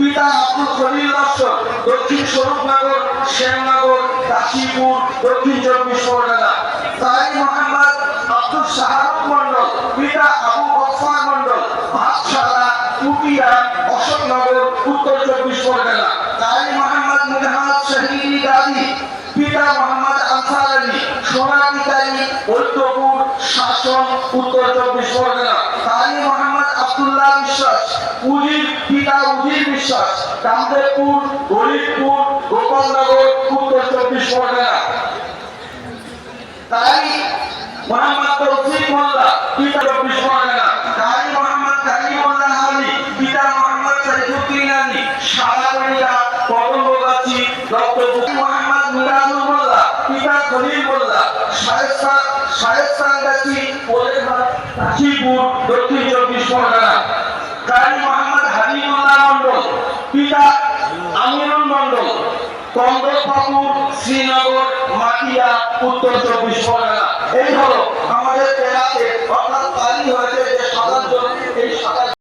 পিতা আব্দুল খলিল লস্কর দক্ষিণ স্বরূপনগর শ্যামনগর কাশীপুর, দক্ষিণ চব্বিশ পরগনা। তাই মোহাম্মদ আব্দুল শাহারুখ মন্ডল পিতা আবু গফফার মন্ডল ভাতশালা পুটিয়া অশোকনগর উত্তর চব্বিশ পরগনা। তাই মোহাম্মদ মুহাম্মদ শহীদ গাজী, পিতা মোহাম্মদ আনসার আলী সোনালিকালী ঐক্যপুর শাসন, উত্তর চব্বিশ পরগনা। আব্দুল্লাহ বিশ্বাস, উজির পিতা উজির বিশ্বাস, কামদেবপুর, গরিবপুর, গোপালনগর, উত্তর চব্বিশ পরগনা। তাই মোহাম্মদ তৌফিক মোল্লা, পিতা চব্বিশ পরগনা। তাই মোহাম্মদ কালিমুল্লাহ আলী পিতা মোহাম্মদ সাইফুদ্দিন আলী মোহাম্মদ মোল্লা, পিতা খলিল মোল্লা। কাশীপুর, দক্ষিণ পিতা আমিরুল মন্ডল কন্দলপুর শ্রীনগর, মাটিয়া, উত্তর চব্বিশ পরগনা। এই হলো আমাদের এলাকায় অর্থাৎ তারই হয়েছে